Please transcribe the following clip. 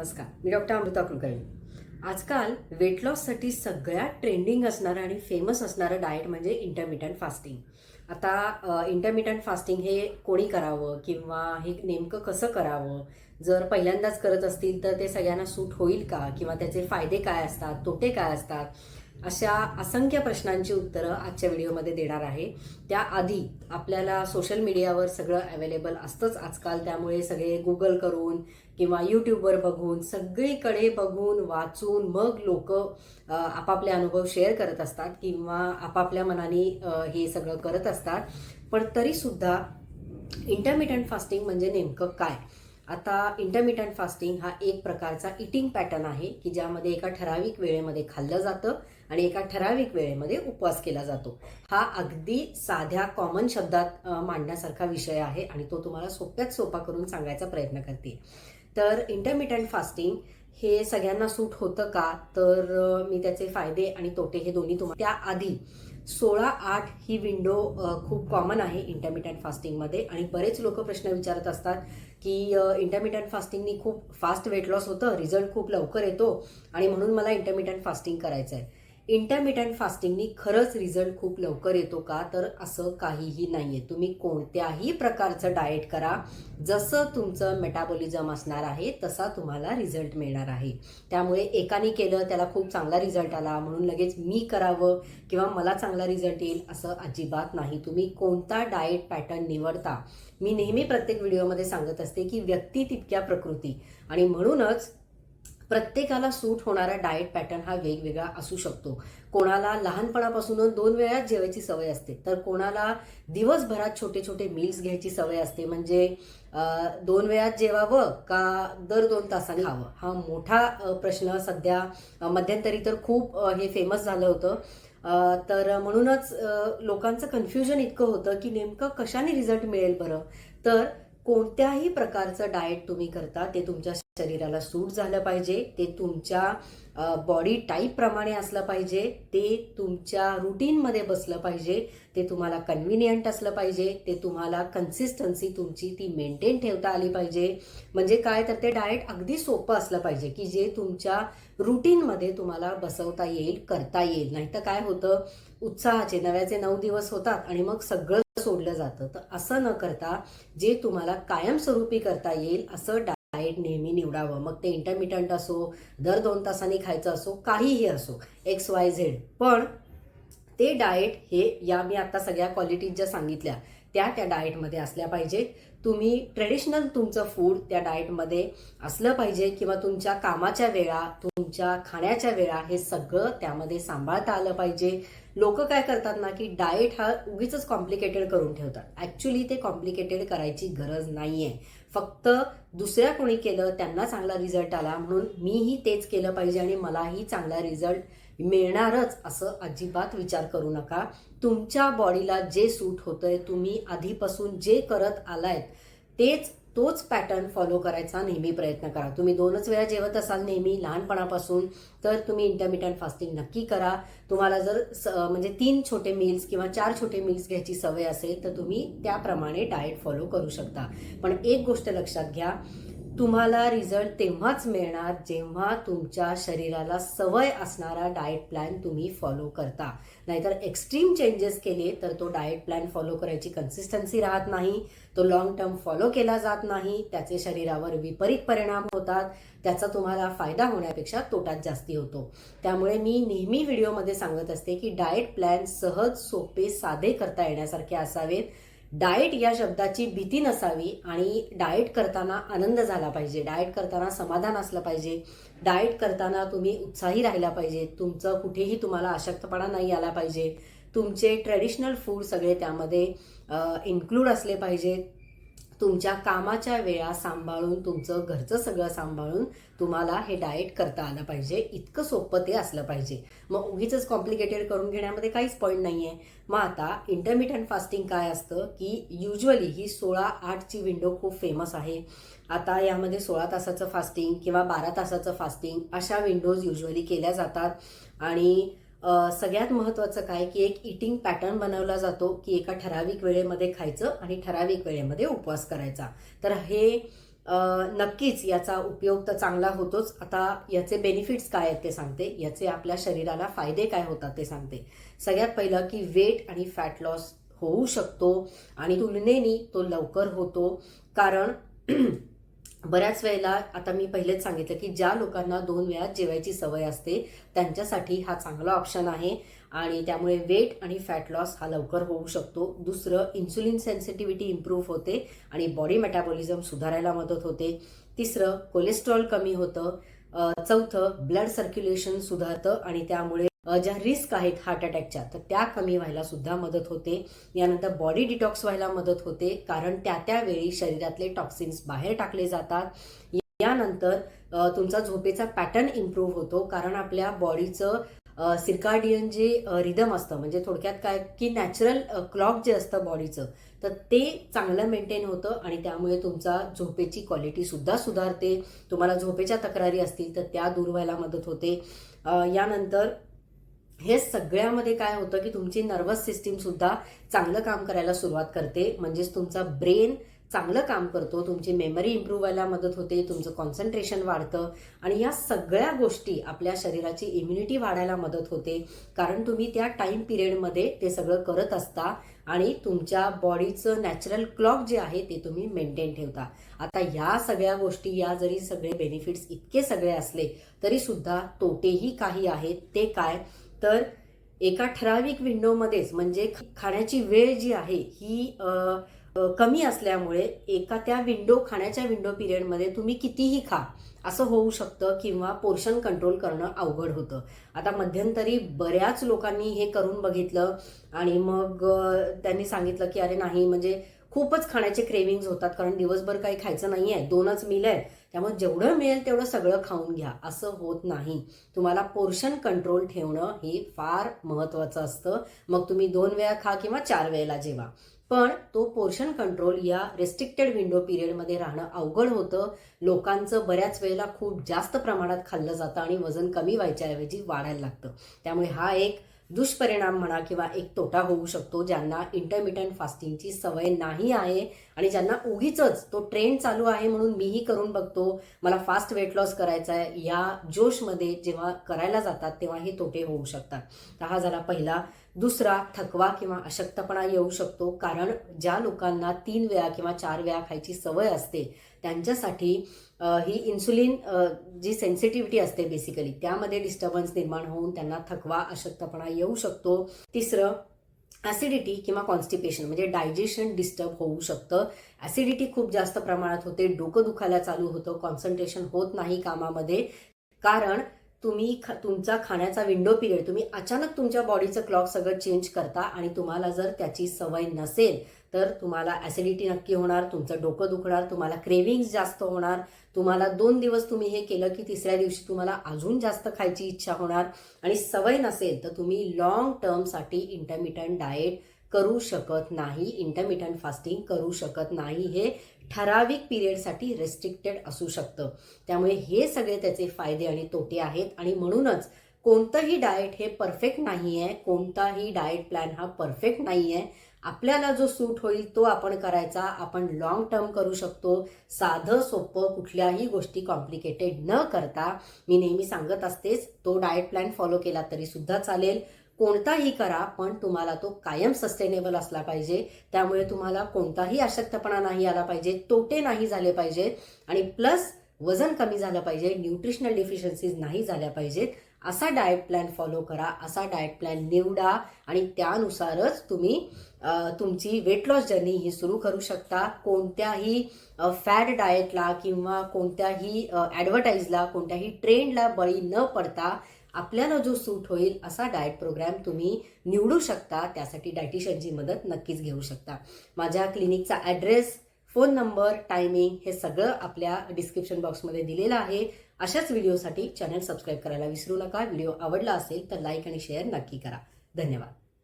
नमस्कार. मी डॉक्टर अमृता कुलकर्णी. आजकाल वेट लॉससाठी सगळ्यात ट्रेंडिंग असणारं आणि फेमस असणारं डाएट म्हणजे इंटरमिटंट फास्टिंग आता इंटरमिटंट फास्टिंग हे कोणी करावं किंवा हे नेमकं कसं करावं? जर पहिल्यांदाच करत असतील तर ते सगळ्यांना सूट होईल का? किंवा त्याचे फायदे काय असतात? तोटे काय असतात? अशा असंख्य प्रश्नांची उत्तरं आजच्या व्हिडिओमध्ये देणार आहे. त्याआधी आपल्याला सोशल मीडियावर सगळं अवेलेबल असतंच आजकाल. त्यामुळे सगळे गुगल करून किंवा यूट्यूबवर बघून सगळीकडे बघून वाचून मग लोक आपापले अनुभव शेअर करत असतात किंवा आपापल्या मनाने हे सगळं करत असतात. पण तरीसुद्धा इंटरमिटंट फास्टिंग म्हणजे नेमकं काय? आता इंटरमिटंट फास्टिंग हा एक प्रकारचा इटिंग पॅटर्न आहे की ज्यामध्ये एका ठराविक वेळेमध्ये खाल्लं जातं आणि एका ठराविक वेळेमध्ये उपवास केला जातो. हा अगदी साध्या कॉमन शब्दात मांडण्यासारखा विषय आहे आणि तो तुम्हाला सोप्यात सोपा करून सांगायचा प्रयत्न करते. तर इंटरमिटंट फास्टिंग हे सगळ्यांना सूट होतं का? तर मी त्याचे फायदे आणि तोटे हे दोन्ही तुम्हाला त्याआधी सोळा आठ ही विंडो खूप कॉमन आहे इंटरमिटंट फास्टिंगमध्ये आणि बरेच लोक प्रश्न विचारत असतात की इंटरमिटंट फास्टिंगनी खूप फास्ट वेट लॉस होतं रिझल्ट खूप लवकर येतो आणि म्हणून मला इंटरमिटंट फास्टिंग करायचं आहे इंटरमिटंट फास्टिंगनी खरंच रिझल्ट खूप लवकर येतो का? तर असं काहीही नाही आहे तुम्ही कोणत्याही प्रकारचं डाएट करा. जसं तुमचं मेटाबॉलिझम असणार आहे तसा तुम्हाला रिझल्ट मिळणार आहे. त्यामुळे एकाने केलं त्याला खूप चांगला रिझल्ट आला म्हणून लगेच मी करावं किंवा मला चांगला रिझल्ट येईल असं अजिबात नाही. तुम्ही कोणता डाएट पॅटर्न निवडता मी नेहमी प्रत्येक व्हिडिओमध्ये सांगत असते की व्यक्ती तितक्या प्रकृती. आणि म्हणूनच प्रत्येकाला सूट होणारा डाएट पॅटर्न हा वेगवेगळा असू शकतो. कोणाला लहानपणापासून दोन वेळाच जेवायची सवय असते. तर कोणाला दिवसभरात छोटे छोटे मील्स घ्यायची सवय असते. म्हणजे दोन वेळात जेवावं का दर दोन तासांनी खावं? हा मोठा प्रश्न सध्या मध्यंतरी तर खूप हे फेमस झालं होतं. तर म्हणूनच लोकांचं कन्फ्युजन इतकं होतं की नेमकं कशाने रिझल्ट मिळेल बरं? तर कोणत्याही प्रकारचं डाएट तुम्ही करता ते तुमच्या शरीराला सूट झालं पाहिजे ते तुमच्या बॉडी टाईप प्रमाणे असलं पाहिजे ते तुमच्या रुटीनमध्ये बसलं पाहिजे ते तुम्हाला कन्व्हिनियंट असलं पाहिजे ते तुम्हाला कन्सिस्टन्सी तुमची ती मेंटेन ठेवता आली पाहिजे. म्हणजे काय तर ते डाएट अगदी सोपं असलं पाहिजे की जे तुमच्या रुटीनमध्ये तुम्हाला बसवता येईल करता येईल. नाही तर काय होतं उत्साहाचे नव्याचे नऊ दिवस होतात आणि मग सगळं सोडलं जातं. तर असं न करता जे तुम्हाला कायमस्वरूपी करता येईल असं डाएट नेहमी निवडावं. मग ते इंटरमिटंट असो दर दोन तासांनी खायचं असो काहीही असो. एक्स वाय झेड पण ते डाएट हे या मी आता सगळ्या क्वालिटीज ज्या सांगितल्या त्या त्या डाएटमध्ये असल्या पाहिजेत. तुम्ही ट्रेडिशनल तुमचं फूड त्या डाएटमध्ये असलं पाहिजे किंवा तुमच्या कामाच्या वेळा तुमच्या खाण्याच्या वेळा हे सगळं त्यामध्ये सांभाळता आलं पाहिजे. लोक काय करतात ना की डाएट हा उगीच कॉम्प्लिकेटेड करून ठेवतात. ॲक्च्युली ते कॉम्प्लिकेटेड करायची गरज नाहीये. फक्त दुसऱ्या कोणी केलं त्यांना चांगला रिझल्ट आला म्हणून मीही तेच केलं पाहिजे आणि मलाही चांगला रिझल्ट मिळणारच असं अजिबात विचार करू नका. तुमच्या बॉडीला जे सूट होतंय तुम्ही आधीपासून जे करत आलायत तेच तोच पॅटर्न फॉलो करायचा नेहमी प्रयत्न करा. तुम्ही दोनच वेळा जेवत असाल नेहमी लहानपणापासून तर तुम्ही इंटरमिटंट फास्टिंग नक्की करा. तुम्हाला जर स- म्हणजे तीन छोटे मील्स किंवा चार छोटे मील्स घ्यायची सवय असेल तर तुम्ही त्याप्रमाणे डाएट फॉलो करू शकता. पण एक गोष्ट लक्षात घ्या तुम्हाला रिझल्ट तेव्हाच मिळणार जेव्हा तुमच्या शरीराला सवय असणारा डाएट प्लॅन तुम्ही फॉलो करता. नाहीतर एक्स्ट्रीम चेंजेस केले तर तो डाएट प्लॅन फॉलो करायची कन्सिस्टन्सी राहत नाही तो लॉंग टर्म फॉलो केला जात नाही त्याचे शरीरावर विपरीत परिणाम होतात त्याचा तुम्हाला फायदा होण्यापेक्षा तोटाच जास्ती होतो. त्यामुळे मी नेहमी व्हिडिओमध्ये सांगत असते की डाएट प्लॅन सहज सोपे साधे करता येण्यासारखे असावेत. डाएट या शब्दाची भीती नसावी आणि डाएट करताना आनंद झाला पाहिजे. डाएट करताना समाधान असलं पाहिजे. डाएट करताना तुम्ही उत्साही राहिला पाहिजे. तुमचं कुठेही तुम्हाला अशक्तपणा नाही आला पाहिजे. तुमचे ट्रेडिशनल फूड सगळे त्यामध्ये इन्क्लूड असले पाहिजेत. तुमच्या कामाच्या वेळा सांभाळून तुमचं घरचं सगळं सांभाळून तुम्हाला हे डाएट करता आलं पाहिजे. इतकं सोपं ते असलं पाहिजे. मग उगीच कॉम्प्लिकेटेड करून घेण्यामध्ये काहीच पॉईंट नाही आहे मग आता इंटरमिटंट फास्टिंग काय असतं की युजली ही सोळा आठची विंडो खूप फेमस आहे. आता यामध्ये सोळा तासाचं फास्टिंग किंवा बारा तासाचं फास्टिंग अशा विंडोज युजली केल्या जातात. आणि सगळ्यात महत्त्वाचं काय की एक इटिंग पॅटर्न बनवला जातो की एका ठराविक वेळेमध्ये खायचं आणि ठराविक वेळेमध्ये उपवास करायचा. तर हे नक्कीच याचा उपयोग तर चांगला होतोच. आता याचे बेनिफिट्स काय आहेत ते सांगते. याचे आपल्या शरीराला फायदे काय होतात ते सांगते. सगळ्यात पहिलं की वेट आणि फॅट लॉस होऊ शकतो आणि तुलनेनी तो लवकर होतो. कारण बऱ्याच वेळेला आता मी पहिलेच सांगितलं की ज्या लोकांना दोन वेळा जेवायची सवय असते त्यांच्यासाठी हा चांगला ऑप्शन आहे. आणि त्यामुळे वेट आणि फॅट लॉस हा लवकर होऊ शकतो. दुसरं इन्सुलिन सेन्सिटिव्हिटी इम्प्रूव्ह होते आणि बॉडी मेटाबॉलिझम सुधारायला मदत होते. तिसरं कोलेस्ट्रॉल कमी होतं. चौथं ब्लड सर्क्युलेशन सुधारतं आणि त्यामुळे ज्या रिस्क आहेत हार्ट अटॅकच्या तर त्या कमी व्हायला सुद्धा मदत होते. यानंतर बॉडी डिटॉक्स व्हायला मदत होते कारण त्या त्यावेळी शरीरातले टॉक्सिन्स बाहेर टाकले जातात. यानंतर तुमचा झोपेचा पॅटर्न इम्प्रूव्ह होतो कारण आपल्या बॉडीचं सिरकार्डियन जे रिदम असतं म्हणजे थोडक्यात काय की नॅचरल क्लॉक जे असतं बॉडीचं तर ते चांगलं मेंटेन होतं आणि त्यामुळे तुमचा झोपेची क्वालिटी सुद्धा सुधारते. तुम्हाला झोपेच्या तक्रारी असतील तर त्या दूर व्हायला मदत होते. यानंतर हे सगळ्यामध्ये काय होतं की तुमची नर्वस सिस्टीम सुद्धा चांगलं काम करायला सुरुवात करते. म्हणजेच तुमचा ब्रेन चांगलं काम करतो. तुमची मेमरी इम्प्रूव्ह व्हायला मदत होते. तुमचं कॉन्सन्ट्रेशन वाढतं. आणि या सगळ्या गोष्टी आपल्या शरीराची इम्युनिटी वाढायला मदत होते. कारण तुम्ही त्या टाईम पिरियडमध्ये ते सगळं करत असता आणि तुमच्या बॉडीचं नॅचरल क्लॉक जे आहे ते तुम्ही मेंटेन ठेवता. आता या सगळ्या गोष्टी या जरी सगळे बेनिफिट्स इतके सगळे असले तरीसुद्धा तोटेही काही आहेत. ते काय? तर एका ठराविक विंडोमध्येच म्हणजे खाण्याची वेळ जी आहे ही कमी असल्यामुळे एका त्या विंडो खाण्याच्या विंडो पिरियडमध्ये तुम्ही कितीही खा असं होऊ शकतं किंवा पोर्शन कंट्रोल करणं अवघड होतं. आता मध्यंतरी बऱ्याच लोकांनी हे करून बघितलं आणि मग त्यांनी सांगितलं की अरे नाही म्हणजे खूपच खाण्याचे क्रेविंग्ज होतात कारण दिवसभर काही खायचं नाही आहे दोनच मिल आहे त्यामुळे जेवढं मिळेल तेवढं सगळं खाऊन घ्या. असं होत नाही. तुम्हाला पोर्शन कंट्रोल ठेवणं हे फार महत्त्वाचं असतं. मग तुम्ही दोन वेळा खा किंवा चार वेळेला जेवा. पण तो पोर्शन कंट्रोल या रेस्ट्रिक्टेड विंडो पिरियडमध्ये राहणं अवघड होतं. लोकांचं बऱ्याच वेळेला खूप जास्त प्रमाणात खाल्लं जातं आणि वजन कमी व्हायच्याऐवजी वाढायला लागतं. त्यामुळे हा एक दुष्परिणाम म्हणा किंवा एक तोटा होऊ शकतो ज्यांना इंटरमिटंट फास्टिंगची सवय नाही आहे आणि ज्यांना उगीच तो ट्रेंड चालू आहे म्हणून मीही करून बघतो मला फास्ट वेट लॉस करायचा आहे या जोशमध्ये जेव्हा करायला जातात तेव्हा हे तोटे होऊ शकतात. तर हा झाला पहिला. दुसरा थकवा किंवा अशक्तपणा येऊ शकतो कारण ज्या लोकांना तीन वेळा किंवा चार वेळा खायची सवय असते त्यांच्यासाठी ही इन्सुलिन जी सेन्सिटिव्हिटी असते बेसिकली त्यामध्ये डिस्टर्बन्स निर्माण होऊन त्यांना थकवा अशक्तपणा येऊ शकतो. तिसरं ॲसिडिटी किंवा कॉन्स्टिपेशन म्हणजे डायजेशन डिस्टर्ब होऊ शकतं. ॲसिडिटी खूप जास्त प्रमाणात होते डोकं दुखायला चालू होतं कॉन्सन्ट्रेशन होत नाही कामामध्ये. कारण तुम्ही ख तुमचा खाण्याचा विंडो पिरियड तुम्ही अचानक तुमच्या बॉडीचं क्लॉक सगळं चेंज करता आणि तुम्हाला जर त्याची सवय नसेल तर तुम्हाला ॲसिडिटी नक्की होणार तुमचं डोकं दुखणार तुम्हाला क्रेविंग्स जास्त होणार तुम्हाला दोन दिवस तुम्ही हे केलं की तिसऱ्या दिवशी तुम्हाला अजून जास्त खायची इच्छा होणार आणि सवय नसेल तर तुम्ही लॉंग टर्मसाठी इंटरमिटंट डाएट करू शकत नाही इंटरमिटंट फास्टिंग करू शकत नाही हे ठराविक पिरियडसाठी रेस्ट्रिक्टेड असू शकतं. त्यामुळे हे सगळे त्याचे फायदे आणि तोटे आहेत आणि म्हणूनच कोणतंही डाएट हे परफेक्ट नाही आहे कोणताही डाएट प्लॅन हा परफेक्ट नाही आहे आपल्याला जो सूट होईल तो आपण करायचा आपण लॉंग टर्म करू शकतो. साधं सोपं कुठल्याही गोष्टी कॉम्प्लिकेटेड न करता. मी नेहमी सांगत असतेच तो डाएट प्लॅन फॉलो केला तरी सुद्धा चालेल. कोणताही करा पण तुम्हाला तो कायम सस्टेनेबल असला पाहिजे. त्यामुळे तुम्हाला कोणताही अशक्तपणा नाही आला पाहिजे तोटे नाही झाले पाहिजेत आणि प्लस वजन कमी झालं पाहिजे न्यूट्रिशनल डिफिशियन्सीज नाही झाल्या पाहिजेत. असा डाएट प्लॅन फॉलो करा असा डाएट प्लॅन निवडा आणि त्यानुसारच तुम्ही तुमची वेट लॉस जर्नी ही सुरू करू शकता. कोणत्याही फॅट डाएटला किंवा कोणत्याही ॲडव्हर्टाईजला कोणत्याही ट्रेंडला बळी न पडता आपल्याला जो सूट होईल असा डाएट प्रोग्राम तुम्ही निवडू शकता. त्यासाठी डायटिशियनची मदत नक्कीच घेऊ शकता. माझ्या क्लिनिकचा ॲड्रेस फोन नंबर टायमिंग हे सगळं आपल्या डिस्क्रिप्शन बॉक्समध्ये दिलेलं आहे. अशाच व्हिडिओसाठी चॅनल सबस्क्राईब करायला विसरू नका. व्हिडिओ आवडला असेल तर लाईक आणि शेअर नक्की करा. धन्यवाद.